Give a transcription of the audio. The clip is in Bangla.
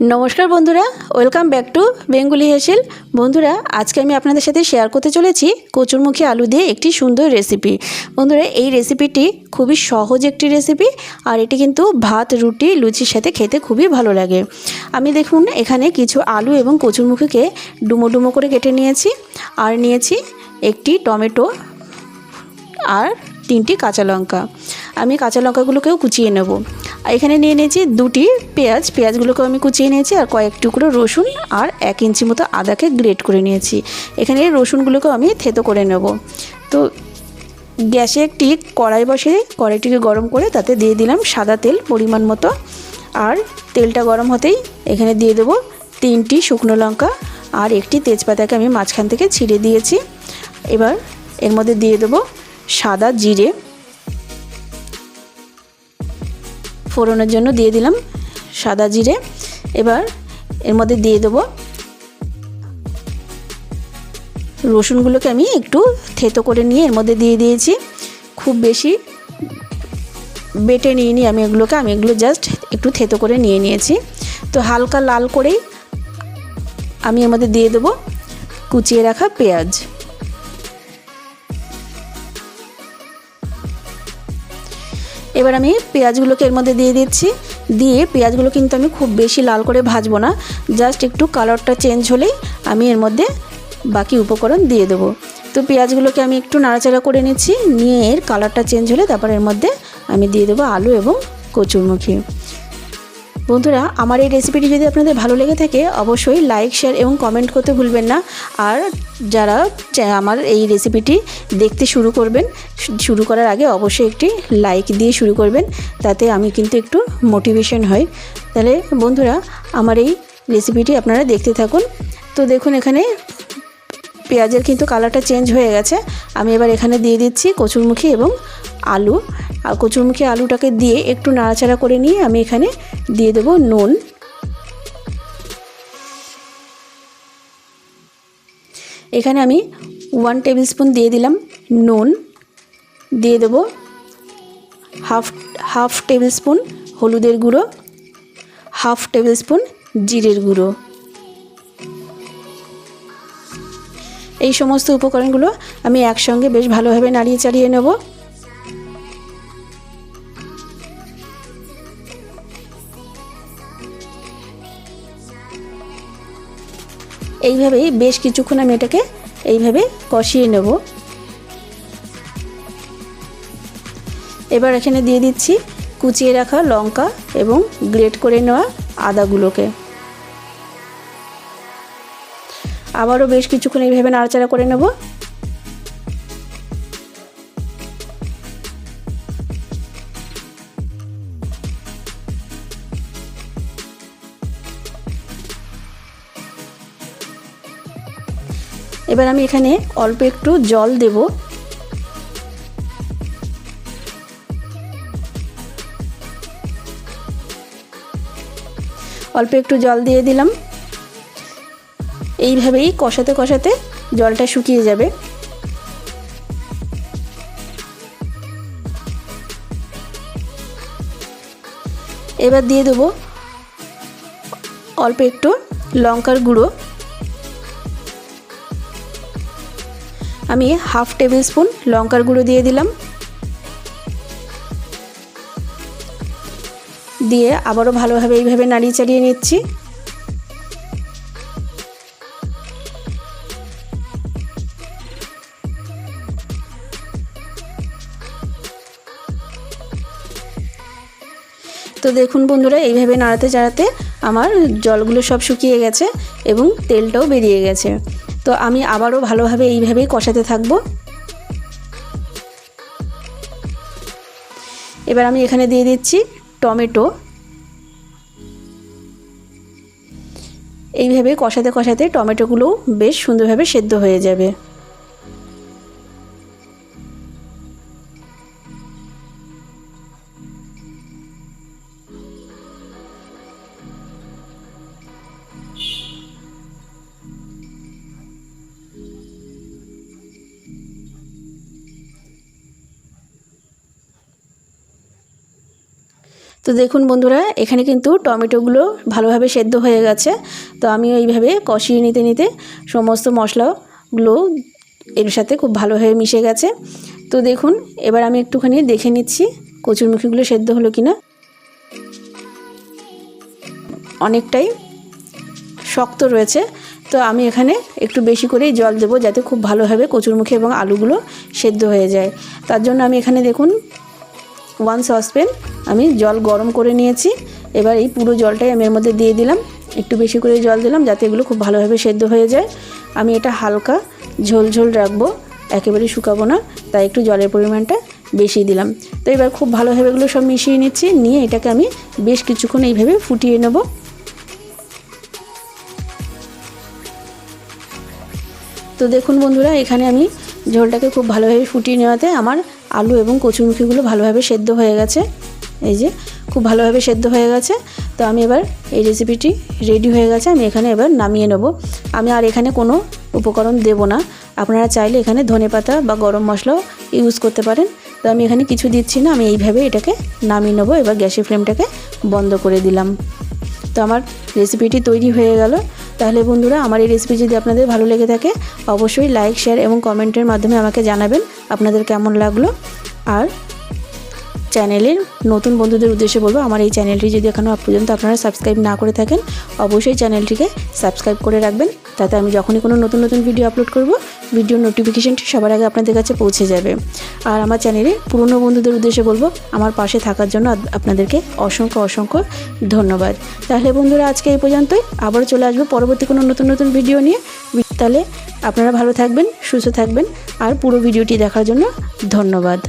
নমস্কার বন্ধুরা welcome back to Bengali Heshel বন্ধুরা, আজকে আমি আপনাদের সাথে শেয়ার করতে চলেছি কচুরমুখী আলু দিয়ে একটি সুন্দর রেসিপি বন্ধুরা, এই রেসিপিটি খুবই সহজ একটি রেসিপি আর এটি কিন্তু ভাত, রুটি, লুচির সাথে খেতে খুবই ভালো লাগে। আমি দেখুন, এখানে কিছু আলু এবং কচুরমুখীকে ডুমো ডুমো করে কেটে নিয়েছি, আর নিয়েছি একটি টমেটো আর তিনটি কাঁচা লঙ্কা। আমি কাঁচা লঙ্কাগুলোকেও কুচিয়ে নেব। আর এখানে নিয়ে নিয়েছি দুটি পেঁয়াজ। পেঁয়াজগুলোকেও আমি কুচিয়ে নিয়েছি আর কয়েক টুকরো রসুন আর এক ইঞ্চি মতো আদাকে গ্রেট করে নিয়েছি। এখানে রসুনগুলোকেও আমি থেতো করে নেব। তো গ্যাসে একটি কড়াই বসে কড়াইটিকে গরম করে তাতে দিয়ে দিলাম সাদা তেল পরিমাণ মতো। আর তেলটা গরম হতেই এখানে দিয়ে দেবো তিনটি শুকনো লঙ্কা আর একটি তেজপাতাকে আমি মাঝখান থেকে ছিঁড়ে দিয়েছি। এবার এর মধ্যে দিয়ে দেবো সাদা জিরে। ফোড়নের জন্য দিয়ে দিলাম সাদা জিরে। এবার এর মধ্যে দিয়ে দেবো রসুনগুলোকে আমি একটু থেতো করে নিয়ে এর মধ্যে দিয়ে দিয়েছি। খুব বেশি বেটে নিয়ে নিই আমি এগুলোকে, আমি এগুলো জাস্ট একটু থেতো করে নিয়ে নিয়েছি। তো হালকা লাল করেই আমি এর মধ্যে দিয়ে দেবো কুচিয়ে রাখা পেঁয়াজ। এবার আমি পেঁয়াজগুলোকে এর মধ্যে দিয়ে দিচ্ছি। দিয়ে পেঁয়াজগুলো কিন্তু আমি খুব বেশি লাল করে ভাজবো না। জাস্ট একটু কালারটা চেঞ্জ হলেই আমি এর মধ্যে বাকি উপকরণ দিয়ে দেবো। তো পেঁয়াজগুলোকে আমি একটু নাড়াচাড়া করে নিচ্ছি। নিয়ে এর কালারটা চেঞ্জ হলে তারপর এর মধ্যে আমি দিয়ে দেবো আলু এবং কচুরমুখী। বন্ধুরা, আমার এই রেসিপিটি যদি আপনাদের ভালো লেগে থাকে, অবশ্যই লাইক শেয়ার এবং কমেন্ট করতে ভুলবেন না। আর যারা আমার এই রেসিপিটি দেখতে শুরু করবেন, শুরু করার আগে অবশ্যই একটি লাইক দিয়ে শুরু করবেন, তাতে আমি কিন্তু একটু মোটিভেশন হয়। তাহলে বন্ধুরা, আমার এই রেসিপিটি আপনারা দেখতে থাকুন। তো দেখুন এখানে পেঁয়াজের কিন্তু কালারটা চেঞ্জ হয়ে গেছে। আমি এবার এখানে দিয়ে দিচ্ছি কচুরমুখী এবং আলু। আর কচুরমুখী আলুটাকে দিয়ে একটু নাড়াচাড়া করে নিয়ে আমি এখানে দিয়ে দেবো নুন। এখানে আমি ওয়ান টেবিল স্পুন দিয়ে দিলাম নুন। দিয়ে দেবো হাফ হাফ টেবিল স্পুন হলুদের গুঁড়ো হাফ টেবিল স্পুন জিরের গুঁড়ো। এই সমস্ত উপকরণগুলো আমি একসঙ্গে বেশ ভালোভাবে নাড়িয়ে চাড়িয়ে নেব। এইভাবেই বেশ কিছুক্ষণ আমি এটাকে এইভাবে কষিয়ে নেব। এবার এখানে দিয়ে দিচ্ছি কুচিয়ে রাখা লঙ্কা এবং গ্রেট করে নেওয়া আদাগুলোকে। আবারও বেশ কিছুক্ষণ এইভাবে নাড়াচাড়া করে নেব। এবার আমি এখানে অল্প একটু জল দেব। অল্প একটু জল দিয়ে দিলাম। এইভাবেই কষাতে কষাতে জলটা শুকিয়ে যাবে। এবার দিয়ে দেবো অল্প একটু লঙ্কার গুঁড়ো। আমি হাফ টেবিল স্পুন লঙ্কার গুঁড়ো দিয়ে দিলাম। দিয়ে আবারও ভালোভাবে এইভাবে নাড়িয়ে চাড়িয়ে নিচ্ছি। তো দেখুন বন্ধুরা, এইভাবে নাড়াতে চাড়াতে আমার জলগুলো সব শুকিয়ে গেছে এবং তেলটাও বেরিয়ে গেছে। তো আমি আবারও ভালোভাবে এইভাবেই কষাতে থাকব। এবার আমি এখানে দিয়ে দিচ্ছি টমেটো। এইভাবে কষাতে কষাতে টমেটোগুলোও বেশ সুন্দরভাবে সেদ্ধ হয়ে যাবে। তো দেখুন বন্ধুরা, এখানে কিন্তু টমেটোগুলো ভালোভাবে সেদ্ধ হয়ে গেছে। তো আমি ওইভাবে কষিয়ে নিতে নিতে সমস্ত মশলাগুলো এর সাথে খুব ভালোভাবে মিশে গেছে। তো দেখুন, এবার আমি একটুখানি দেখে নিচ্ছি কচুরমুখিগুলো সেদ্ধ হলো কিনা। অনেকটাই শক্ত রয়েছে। তো আমি এখানে একটু বেশি করেই জল দেবো যাতে খুব ভালোভাবে কচুরমুখী এবং আলুগুলো সেদ্ধ হয়ে যায়। তার জন্য আমি এখানে দেখুন ওয়ান সসপ্যান আমি জল গরম করে নিয়েছি। এবার এই পুরো জলটাই আমি এর মধ্যে দিয়ে দিলাম। একটু বেশি করে জল দিলাম যাতে এগুলো খুব ভালোভাবে সেদ্ধ হয়ে যায়। আমি এটা হালকা ঝোল ঝোল রাখব একেবারে শুকাবো না, তাই একটু জলের পরিমাণটা বেশি দিলাম। তো এবার খুব ভালোভাবে এগুলো সব মিশিয়ে নিচ্ছি, নিয়ে এটাকে আমি বেশ কিছুক্ষণ এইভাবে ফুটিয়ে নেব। তো দেখুন বন্ধুরা, এখানে আমি ঝোলটাকে খুব ভালোভাবে ফুটিয়ে নেওয়াতে আমার আলু এবং কচুমুখিগুলো ভালোভাবে সেদ্ধ হয়ে গেছে। এই যে, খুব ভালোভাবে সেদ্ধ হয়ে গেছে। তো আমি এবার এই রেসিপিটি রেডি হয়ে গেছে। আমি এখানে এবার নামিয়ে নেব। আমি আর এখানে কোনো উপকরণ দেব না। আপনারা চাইলে এখানে ধনে পাতা বা গরম মশলাও ইউজ করতে পারেন। তো আমি এখানে কিছু দিচ্ছি না। আমি এইভাবে এটাকে নামিয়ে নেব। এবার গ্যাসের ফ্লেমটাকে বন্ধ করে দিলাম। তো আমার রেসিপিটি তৈরি হয়ে গেল। তাহলে বন্ধুরা, আমার এই রেসিপি যদি আপনাদের ভালো লেগে থাকে, অবশ্যই লাইক শেয়ার এবং কমেন্টের মাধ্যমে আমাকে জানাবেন আপনাদের কেমন লাগল। আর চ্যানেলের নতুন বন্ধুদের উদ্দেশ্যে বলব, আমার এই চ্যানেলটি যদি এখনও পর্যন্ত আপনারা সাবস্ক্রাইব না করে থাকেন, অবশ্যই চ্যানেলটিকে সাবস্ক্রাইব করে রাখবেন। তাতে আমি যখনই কোনো নতুন নতুন ভিডিও আপলোড করব ভিডিও নোটিফিকেশনটি সবার আগে আপনাদের কাছে পৌঁছে যাবে। আর আমার চ্যানেলে পুরনো বন্ধুদের উদ্দেশ্যে বলব, আমার পাশে থাকার জন্য আপনাদেরকে অসংখ্য অসংখ্য ধন্যবাদ। তাহলে বন্ধুরা, আজকে এই পর্যন্তই। আবার চলে আসব পরবর্তী কোনো নতুন নতুন ভিডিও নিয়ে। তাহলে আপনারা ভালো থাকবেন, সুস্থ থাকবেন। আর পুরো ভিডিওটি দেখার জন্য ধন্যবাদ।